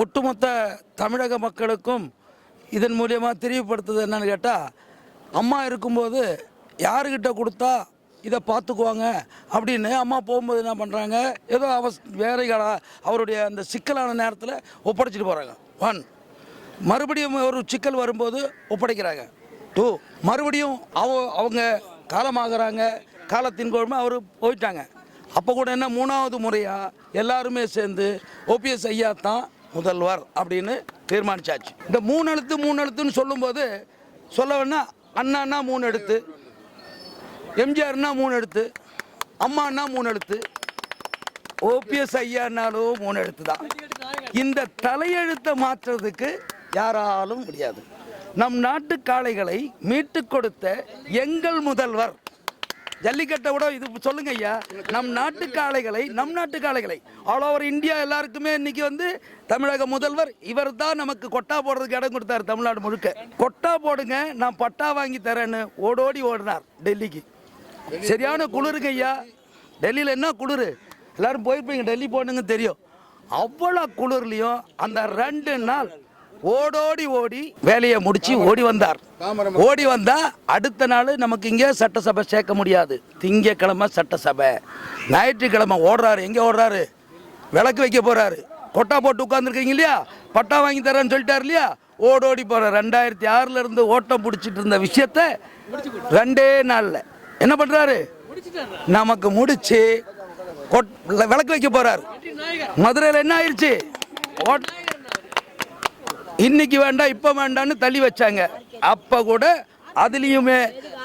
ஒட்டுமொத்த தமிழக மக்களுக்கும் இதன் மூலியமாக தெரியப்படுத்துது என்னன்னு கேட்டால் அம்மா இருக்கும்போது யாருக்கிட்ட கொடுத்தா இதை பார்த்துக்குவாங்க அப்படின்னு அம்மா போகும்போது என்ன பண்ணுறாங்க ஏதோ அவஸ் வேலைகளாக அவருடைய அந்த சிக்கலான நேரத்தில் ஒப்படைச்சிட்டு போகிறாங்க ஒன் மறுபடியும் ஒரு சிக்கல் வரும்போது ஒப்படைக்கிறாங்க. டூ மறுபடியும் அவ அவங்க காலமாகறாங்க காலத்தின் கோழ்மை அவர் போயிட்டாங்க. அப்போ கூட என்ன மூணாவது முறையாக எல்லாருமே சேர்ந்து ஓபிஎஸ் ஐயா தான் முதல்வர் அப்படின்னு தீர்மானிச்சாச்சு. இந்த மூணு எழுத்து மூணு எழுத்துன்னு சொல்லும்போது சொல்ல வேணா அண்ணான்னா மூணு எழுத்து எம்ஜிஆர்னா மூணு எழுத்து அம்மான்னா மூணு எழுத்து ஓபிஎஸ் ஐயானாலும் மூணு எழுத்து தான். இந்த தலையெழுத்தை மாற்றுறதுக்கு யாராலும் முடியாது. நம் நாட்டு காளைகளை மீட்டு கொடுத்த எங்கள் முதல்வர் ஜல்லிக்கட்டை விட இது சொல்லுங்க ஐயா. நம் நாட்டு காளைகளை நம் நாட்டு காளைகளை. ஆல் ஓவர் இந்தியா எல்லாருக்குமே இன்னைக்கு வந்து தமிழக முதல்வர் இவர் தான் நமக்கு கொட்டா போடுறதுக்கு இடம் கொடுத்தாரு தமிழ்நாடு முழுக்க. கொட்டா போடுங்க நான் பட்டா வாங்கி தரேன்னு ஓடோடி ஓடினார் டெல்லிக்கு. சரியான குளிருங்க ஐயா. டெல்லியில் என்ன குளிர்? எல்லாரும் போயிருப்பீங்க டெல்லி போகணுங்க தெரியும். அவ்வளோ குளிர்லையும் அந்த ரெண்டு நாள் ஓடோடி ஓடி வேலையை முடிச்சு ஓடி வந்தார். ஓடி வந்தா அடுத்த நாள் நமக்கு இங்கே சட்டசபை சேர்க்க முடியாது. திங்கக்கிழமை சட்டசபை. ஞாயிற்றுக்கிழமை ஓடுறாரு. எங்கே ஓடுறாரு? விளக்கு வைக்க போறாரு. கொட்டா போட்டு உட்காந்துருக்கீங்க இல்லையா? பட்டா வாங்கி தரேன்னு சொல்லிட்டாரு இல்லையா? ஓடோடி போற ரெண்டாயிரத்தி ஆறுல இருந்து ஓட்டம் பிடிச்சிட்டு இருந்த விஷயத்த ரெண்டே நாள்ல. என்ன பண்றாரு? நமக்கு முடிச்சு விளக்கு வைக்க போறாரு. மதுரையில் என்ன ஆயிடுச்சு ஓட்- இன்னைக்கு வேண்டாம் இப்ப வேண்டாம்னு தள்ளி வச்சாங்க. அப்ப கூட அதுலயுமே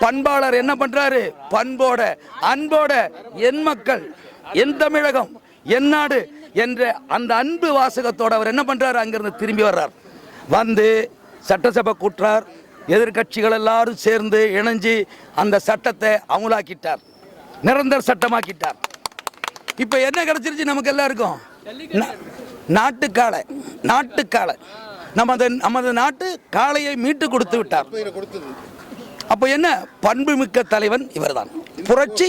பண்பாளர் என்ன பண்றாரு? பண்போட அன்போட என் மக்கள் என் தமிழகம் என் நாடு என்ற அந்த அன்பு வாசகத்தோட அவர் என்ன பண்றாரு? அங்கிருந்து திரும்பி வர்றார். வந்து சட்டசபை கூட்டுறார். எதிர்க்கட்சிகள் எல்லாரும் சேர்ந்து இணைஞ்சு அந்த சட்டத்தை அமுலாக்கிட்டார். நிரந்தர சட்டமாக்கிட்டார். இப்ப என்ன கிடைச்சிருச்சு நமக்கு எல்லாருக்கும்? நாட்டுக்காலை நாட்டுக்காளை நாட்டுக்காளை நமது நமது நாட்டு காளையை மீட்டு கொடுத்து விட்டார். அப்போ என்ன? பண்புமிக்க தலைவன் இவர்தான். புரட்சி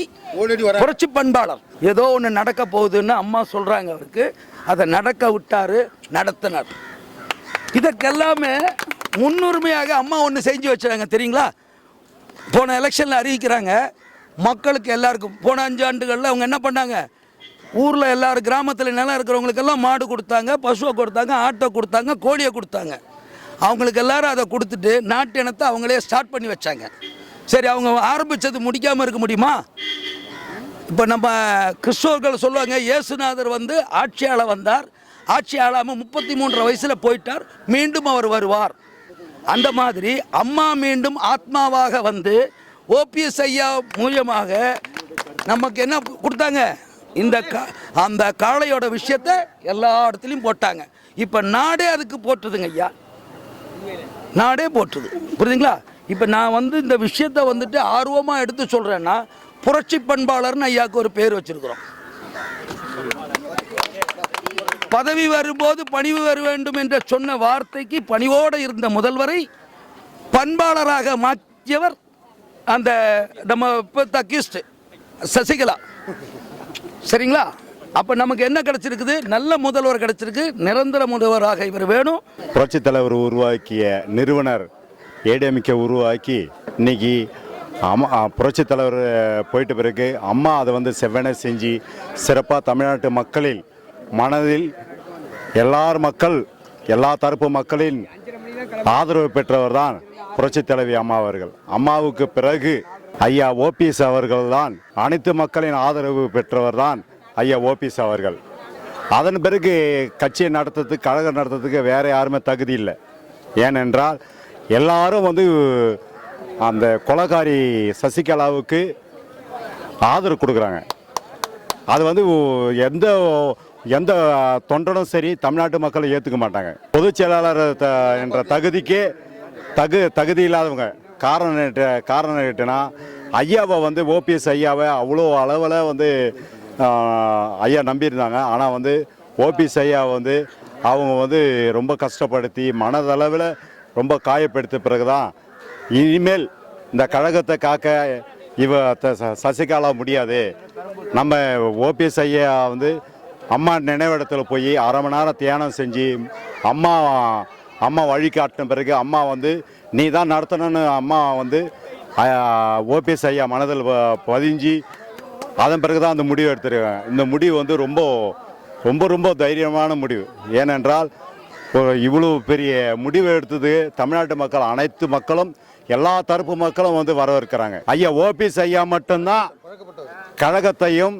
புரட்சி பண்பாளர். ஏதோ ஒன்று நடக்க போகுதுன்னு அம்மா சொல்றாங்க அவருக்கு. அதை நடக்க விட்டாரு நடத்தினார். இதற்கெல்லாமே முன்னுரிமையாக அம்மா ஒன்று செஞ்சு வச்சாங்க தெரியுங்களா? போன எலெக்ஷனில் அறிவிக்கிறாங்க மக்களுக்கு எல்லாருக்கும் போன அஞ்சு ஆண்டுகளில் அவங்க என்ன பண்ணாங்க? ஊரில் எல்லாரும் கிராமத்தில் நிலம் இருக்கிறவங்களுக்கெல்லாம் மாடு கொடுத்தாங்க பசுவை கொடுத்தாங்க ஆட்டை கொடுத்தாங்க கோழியை கொடுத்தாங்க. அவங்களுக்கு எல்லாரும் அதை கொடுத்துட்டு நாட்டு இனத்தை அவங்களே ஸ்டார்ட் பண்ணி வச்சாங்க. சரி அவங்க ஆரம்பித்தது முடிக்காமல் இருக்க முடியுமா? இப்போ நம்ம கிறிஸ்தவர்கள் சொல்லுவாங்க இயேசுநாதர் வந்து ஆட்சியாளர் வந்தார். ஆட்சியாளாமல் முப்பத்தி மூன்று வயசில் போயிட்டார். மீண்டும் அவர் வருவார். அந்த மாதிரி அம்மா மீண்டும் ஆத்மாவாக வந்து ஓபிஎஸ் ஐயா மூலியமாக நமக்கு என்ன கொடுத்தாங்க? இந்த கா அந்த காளையோட விஷயத்தை எல்லா இடத்துலையும் போட்டாங்க. இப்போ நாடே அதுக்கு போட்டுதுங்க ஐயா. நாடே போட்டுது. புரியுதுங்களா? இப்போ நான் வந்து இந்த விஷயத்தை வந்துட்டு ஆர்வமாக எடுத்து சொல்கிறேன்னா புரட்சி பண்பாளர்னு ஐயாவுக்கு ஒரு பேர் வச்சிருக்கிறோம். பதவி வரும்போது பணிவு வர வேண்டும் என்ற சொன்ன வார்த்தைக்கு பணிவோடு இருந்த முதல்வரை பண்பாளராக மாற்றியவர் அந்த நம்ம இப்போ தக்கிஸ்ட் சசிகலா. சரிங்களா? அப்போ நமக்கு என்ன கிடைச்சிருக்குது? நல்ல முதல்வர் கிடைச்சிருக்கு. நிரந்தர முதல்வராக இவர் வேணும். புரட்சி தலைவர் உருவாக்கிய நிறுவனர் ஏடிஎம்கே உருவாக்கி இன்னைக்கு அம்மா புரட்சி தலைவர் போயிட்ட பிறகு அம்மா அதை வந்து செவ்வனை செஞ்சு சிறப்பாக தமிழ்நாட்டு மக்களில் மனதில் எல்லார் மக்கள் எல்லா தரப்பு மக்களின் ஆதரவு பெற்றவர் தான் புரட்சித் தலைவி அம்மா அவர்கள். அம்மாவுக்கு பிறகு ஐயா ஓபிஎஸ் அவர்கள்தான் அனைத்து மக்களின் ஆதரவு பெற்றவர் தான் ஐயா ஓபிஎஸ் அவர்கள். அதன் பிறகு கட்சியை நடத்துறதுக்கு கழகம் நடத்துறதுக்கு வேற யாருமே தகுதி இல்லை. ஏனென்றால் எல்லாரும் வந்து அந்த கொலகாரி சசிகலாவுக்கு ஆதரவு கொடுக்குறாங்க. அது வந்து எந்த எந்த தொண்டனும் சரி தமிழ்நாட்டு மக்களை ஏற்றுக்க மாட்டாங்க. பொதுச் செயலாளர் த- என்ற தகுதிக்கே தகு தகுதி இல்லாதவங்க. காரணம் காரணம் என்னன்னா ஐயாவை வந்து ஓபிஎஸ் ஐயாவை அவ்வளோ அளவில் வந்து ஐயா நம்பியிருந்தாங்க. ஆனால் வந்து ஓபிஎஸ் ஐயா வந்து அவங்க வந்து ரொம்ப கஷ்டப்படுத்தி மனதளவில் ரொம்ப காயப்படுத்த பிறகு தான் இனிமேல் இந்த கழகத்தை காக்க இவ த- ச- சசிகலா முடியாது. நம்ம ஓபிஎஸ் ஐயா வந்து அம்மா நினைவிடத்தில் போய் அரை மணி நேரம் தியானம் செஞ்சு அம்மா அம்மா வழிகாட்டின பிறகு அம்மா வந்து நீ தான் நடத்தணும்னு அம்மா வந்து ஓபிஎஸ் ஐயா மனதில் ப- பதிஞ்சு அதன் பிறகு தான் அந்த முடிவு எடுத்துருவேன் இந்த முடிவு வந்து ரொம்ப ரொம்ப ரொம்ப தைரியமான முடிவு. ஏனென்றால் இவ்வளோ இவ்வளவு பெரிய முடிவு எடுத்தது தமிழ்நாட்டு மக்கள் அனைத்து மக்களும் எல்லா தரப்பு மக்களும் வந்து வரவேற்கிறாங்க. ஐயா ஓபிஎஸ் ஐயா மட்டும்தான் கழகத்தையும்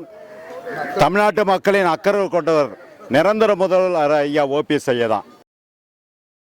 தமிழ்நாட்டு மக்களின் அக்கறை கொண்டவர். நிரந்தர முதல்வர் ஐயா ஓபிஎஸ் ஐயா தான்.